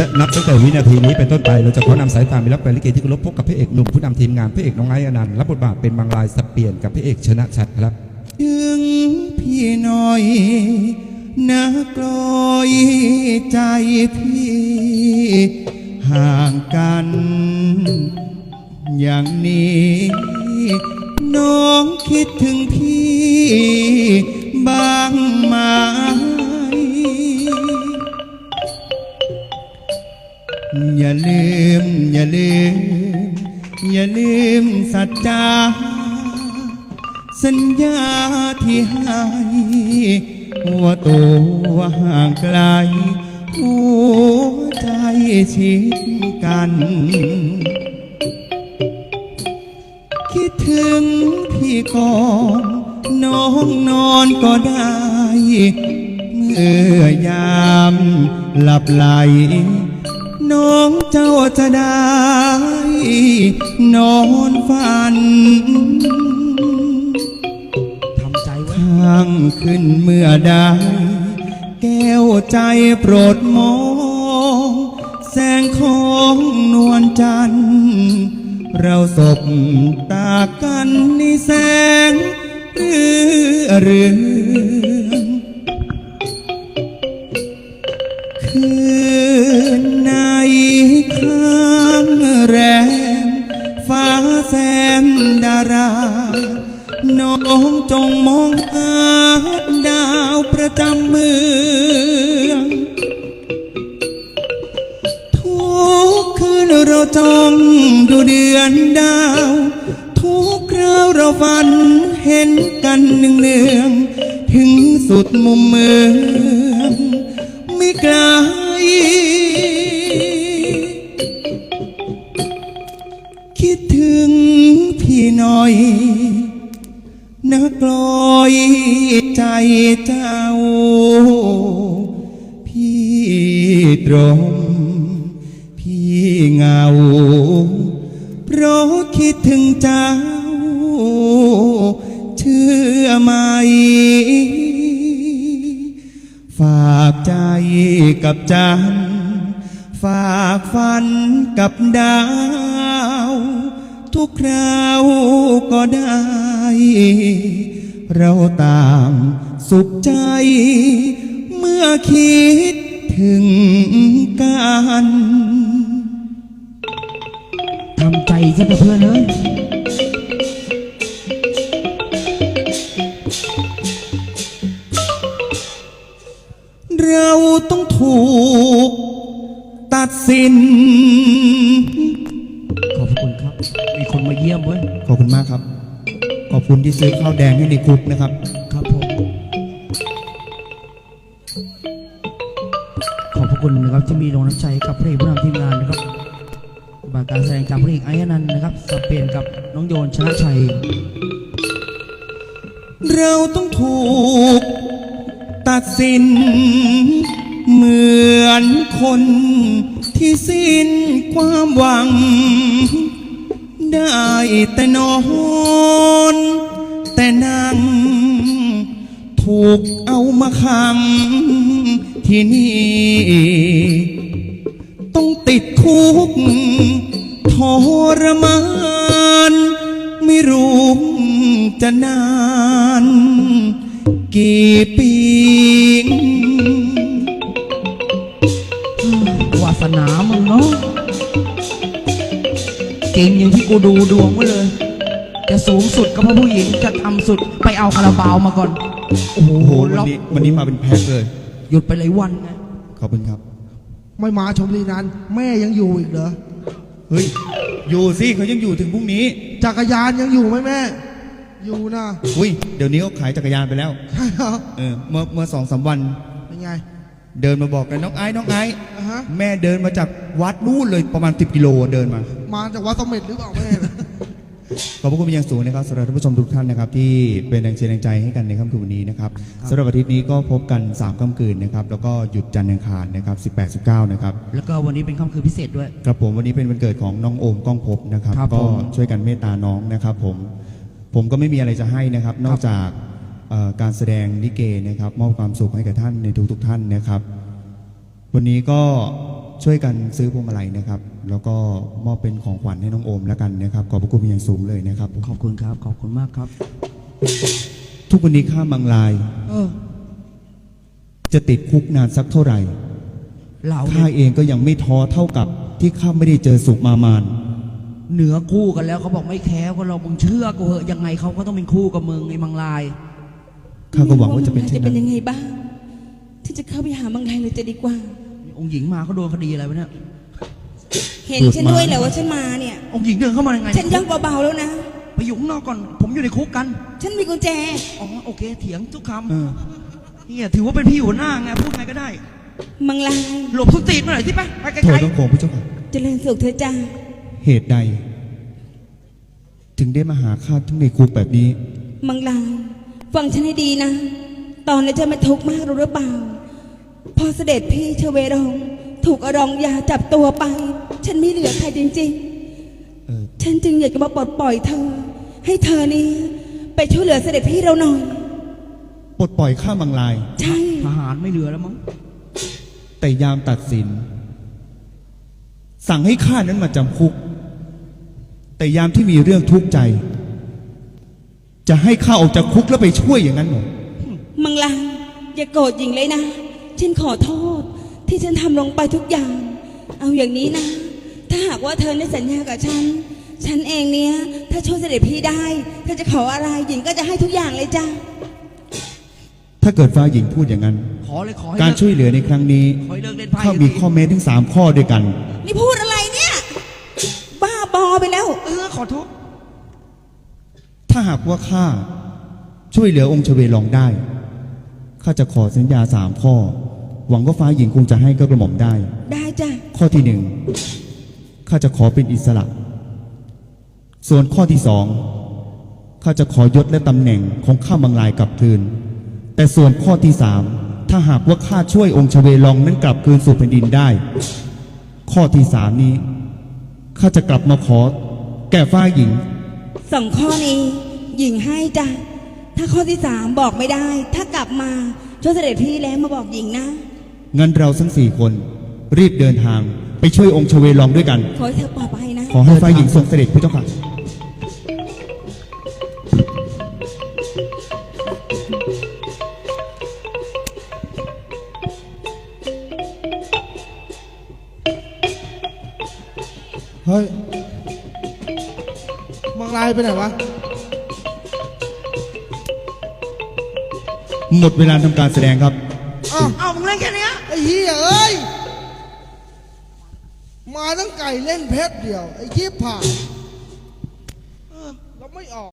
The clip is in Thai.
และนับตั้งแต่วินาทีนี้เป็นต้นไปเราจะขอนำสายตามิรับแฟนลิเกที่เคารพพบกับพระเอกหนุ่มผู้นำทีมงานพระเอกน้องไอ้อนันต์รับบทบาทเป็นบางรายสับเปลี่ยนกับพระเอกชนะชัดครับถึงพี่น่อยนักลอยใจพี่ห่างกัน อย่างนี้ อย่าลืม อย่าลืม อย่าลืมสัจจา สัญญาที่ให้ว่าตัวห่างไกลหัวใจชิดกัน คิดถึงพี่ก่อนน้องนอนก็ได้เมื่อยามหลับไหล น้องเจ้าจะได้ นอนฝัน ทำใจไว้ข้างขึ้นเมื่อใดแก้วใจโปรดมอง แสงของนวลจันทร์เราสบตากันในแสงเรือเรือง ข้างแรมฟ้าแซมดารา น้องจงมองหาดาวประจำเมือง ทุกคืนเราจ้องดูเดือนดาว ทุกคราวเราฝันเห็นกันหนึ่งเนือง ถึงสุดมุมเมือง ไม่กลคิ หน่อยนักลอยใจเจ้า พี่ตรงพี่เงา เพราะคิดถึงเจ้า เชื่อไหม ฝากใจกับจันฝากฝันกับดาว ทุกคราวก็ได้ เราต่างสุขใจ เมื่อคิดถึงกันทำใจซะเถอะเพื่อนเอ้ยเราต้องถูกตัดสิน คุณมากครับ ขอบคุณที่ซื้อข้าวแดงให้ในคุกนะครับ ครับผมขอบพระคุณนะครับที่มีดวงน้ำใจกับพระเอกผู้นำทีมงานนะครับบาการแสดงจากพระเอกไอ้อนันต์นะครับสับเปลี่ยนกับน้องโยนชนะชัย เราต้องถูก ตัดสิน เหมือนคนที่สิ้นความหวัง ได้แต่นอน แต่นั่ง ถูกเอามาขังที่นี่ ต้องติดคุกทรมาน ไม่รู้จะนาน กี่ปี เก่งอย่างที่กูดูดวงไว้เลย จะสูงสุดก็เพราะผู้หญิงจะต่ำสุดไปเอาคาราบาวมาก่อน โอ้โหโอ้โหวันล็อกนี้วันนี้มาเป็นแพ็คเลย หยุดไปหลายวันไงขอบคุณครับ ไม่มาชมรีนานแม่ยังอยู่อีกเหรอเฮ้ย อยู่สิเขายังอยู่ถึงพรุ่งนี้ จักรยานยังอยู่ไหมแม่ อยู่นะอุ้ย เดี๋ยวนี้เขาขายจักรยานไปแล้ว ใช่เหรอ เออ เมื่อเมื่อสองสามวัน เป็นไง เดินมาบอกกันน้องไอ้น้องไอ้อะฮะ แม่เดินมาจากวัดนู่นเลยประมาณ 10 กิโลเดินมา มาจากวัดสมเด็จหรือเปล่าแม่ ขอบพระคุณเป็นอย่างสูงนะครับสำหรับท่านผู้ชมทุกท่านนะครับ ที่เป็นแรงเชียร์แรงใจให้กันในค่ำคืนวันนี้นะครับสำหรับอาทิตย์นี้ก็พบกัน 3 ค่ำคืนนะครับ แล้วก็หยุดจันทร์อังคารนะครับ 18 19 นะครับ แล้วก็วันนี้เป็นค่ำคืนพิเศษด้วย ครับผมวันนี้เป็นวันเกิดของน้องโอมก้องภพนะครับ ครับก็ผมช่วยกันเมตตาน้องนะครับ ผม ผมก็ไม่มีอะไรจะให้นะครับ นอกจากเอ่อ การแสดงลิเกนะครับมอบความสุขให้กับท่านในทุกๆท่านนะครับ วันนี้ก็ช่วยกันซื้อพวงมาลัยนะครับ แล้วก็มอบเป็นของขวัญให้น้องโอมแล้วกันนะครับ ขอบพระคุณเป็นอย่างสูงเลยนะครับ ขอบคุณครับ ขอบคุณมากครับ ทุกวันนี้ข้ามบางลายเออ จะติดคุกนานสักเท่าไหร่เราข้าเนี่ยเองก็ยังไม่ท้อเท่ากับที่ข้าไม่ได้เจอสุขมามาน เหนือคู่กันแล้วเขาบอกไม่แคร์ก็เรามึงเชื่อกูเหอะยังไงเขาก็ต้องเป็นคู่กับมึงไอ้มังลาย ข้าก็หวังว่าจะเป็นจะเช่นเป็นนั้นยังไงบ้างที่จะเข้าไปหาบางไทยเลยจะดีกว่า องค์หญิงมาเขาโดนคดีอะไรวะเนี่ย เห็นฉันด้วยแหละว่าฉันมาเนี่ย องค์หญิงเดินเข้ามายังไงฉันย่องเบาๆแล้วนะ ไปอยู่ข้างนอกก่อน ผมอยู่ในคุกกัน ฉันมีกุญแจ อ๋อโอเค เถียงทุกคเออำเนี่ยถือว่าเป็นพี่หัวหน้าไงพูดไงก็ได้ มังลายหลบทุกตีนมาหน่อยที่ไปไปไกโทลษต้องโกงพระเจ้าค่ะ เจริญสุขเธอจ้าเหตุใด ถึงได้มาหาข้าทั้งในคุกแบบนี้ มังลาย ฟังฉันให้ดีนะ ตอนนี้ฉันมันทุกข์มากรู้หรือเปล่า พอเสด็จพี่เชเวรอง ถูกอรองยาจับตัวไป ฉันไม่เหลือใครจริงเออๆฉันจึงอยากจะมาปลดปล่อยเธอ ให้เธอนี้ ไปช่วยเหลือเสด็จพี่เราหน่อย ปลดปล่อยข้าบางลาย ใช่ๆทหารไม่เหลือแล้วมั้ง แต่ยามตัดสิน สั่งให้ข้านั้นมาจำคุก แต่ยามที่มีเรื่องทุกข์ใจ จะให้ข้าออกจากคุกแล้วไปช่วยอย่างนั้นเหรอมังลายอย่าโกรธหญิงเลยนะ ฉันขอโทษ ที่ฉันทำลงไปทุกอย่าง เอาอย่างนี้นะ ถ้าหากว่าเธอได้สัญญากับฉัน ฉันเองเนี้ย ถ้าช่วยเสด็จพี่ได้เธอจะขออะไรหญิงก็จะให้ทุกอย่างเลยจ้ะ ถ้าเกิดฟ้าหญิงพูดอย่างนั้น ขอเลยขอให้การเลิช่วยเหลือในครั้งนี้ขอให้เลิกเล่นไพ่ข้ามีข้อแม้ถึงสามข้อด้วยกัน นี่พูดอะไรเนี่ย บ้าบอไปแล้ว เออขอโทษถ้าหากว่าข้าช่วยเหลือองค์ชเวลองได้ ข้าจะขอสัญญาสามข้อ หวังว่าฟ้าหญิงคงจะให้ก็กระหม่อมได้ ได้จ้ะ ข้อที่หนึ่งข้าจะขอเป็นอิสระ ส่วนข้อที่สองข้าจะขอยศและตำแหน่งของข้าบางลายกลับคืน แต่ส่วนข้อที่สามถ้าหากว่าข้าช่วยองค์ชเวลองนั้นกลับคืนสู่แผ่นดินได้ ข้อที่สามนี้ข้าจะกลับมาขอแก่ฟ้าหญิง สองข้อนี้ หญิงให้จ้ะถ้าข้อที่สามบอกไม่ได้ ถ้ากลับมาช่วยเสด็จพี่แล้วมาบอกหญิงนะ งั้นเราทั้งสี่คนรีบเดินทางไปช่วยองค์ชเวลองด้วยกัน ขอให้เธอปลอดภัยนะ ขอให้ฟ้าหญิงทรงเสด็จพระเจ้าค่ะ เฮ้ยมังลายไปไหนวะ หมดเวลาทำการแสดงครับ เอ้าอ้มึงเล่นแค่นี้ไอ้เหี้ยเอ้ย มาตั้งไก่เล่นเพชรเดียว ไอ้ชิบผ่าเราไม่ออก